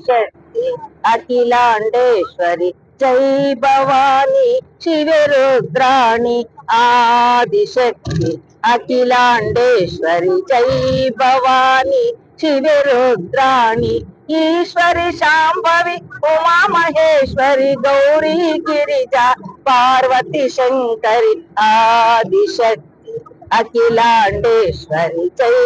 ఆదిశక్తి అఖిలాండేశ్వరి. జై భవాని శివరుద్రాణి ఆదిశక్తి అఖిలాండేశ్వరి. జై భవాని శివరుద్రాణి ఈశ్వరి శాంభవి ఉమా మహేశ్వరి గౌరీ గిరిజ పార్వతి శంకరి ఆదిశక్తి అఖిలాండేశ్వరి. జై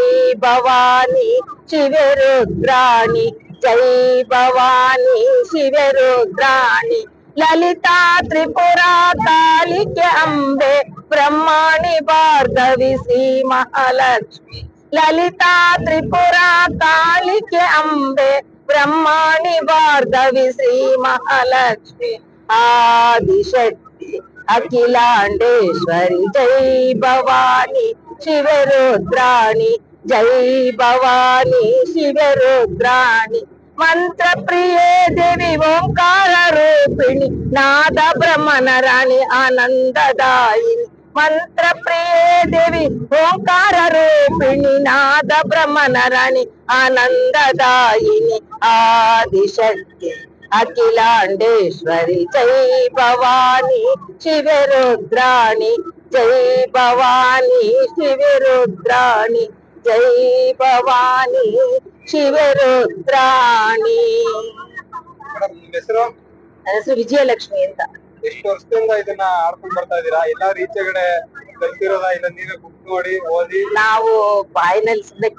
భవాని శివరుద్రాణి జై భవానీ శివరుద్రాణి లలితా త్రిపురా కాళిక అంబే బ్రహ్మాణి భార్గవి శ్రీ మహాలక్ష్మి లలితా త్రిపురా కాళిక అంబే బ్రహ్మాణి భార్గవి శ్రీ మహాలక్ష్మి ఆదిశక్తి అఖిలాండేశ్వరి జై భవాని శివరుద్రాణి జై భవాని శివరుద్రాణి మంత్ర ప్రియే దేవి ఓంకార రూపిణి నాద బ్రహ్మణ రాణి ఆనందదాయిని. మంత్ర ప్రియే దేవి ఓంకార రూపిణి నాద బ్రహ్మణ రాణి ఆనందదాయిని. ఆదిశక్తి అఖిలాండేశ్వరి జై భవాని శివరుద్రాణి జై భవాని శివరుద్రాణి. జై ಭವಾನಿ ಶಿವರುದ್ರಾಣಿ ಹೆಸರು? ಹೆಸರು ವಿಜಯಲಕ್ಷ್ಮಿ ಅಂತ. ಇಷ್ಟು ವರ್ಷದಿಂದ ಇದನ್ನ ಆಡ್ಕೊಂಡು ಬರ್ತಾ ಇದೀರಾ ಎಲ್ಲಾ ಈಚೆಗಡೆ ಕಲ್ತಿರೋದಾ? ಇಲ್ಲ ನೀವೇ ಬುಕ್ ನೋಡಿ ಓದಿ? ನಾವು ಬಾಯಿನಲ್ಲಿ ಸುಮ್ಮನೆ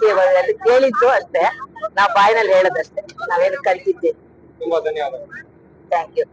ಅಲ್ಲಿ ಕೇಳಿದ್ದು ಅಷ್ಟೇ. ನಾವು ಬಾಯಿನಲ್ಲಿ ಹೇಳೋದಷ್ಟೇ. ನಾವೇನು ಕಲ್ತಿದ್ದೇವೆ ತುಂಬಾ ಧನ್ಯವಾದಗಳು. Thank you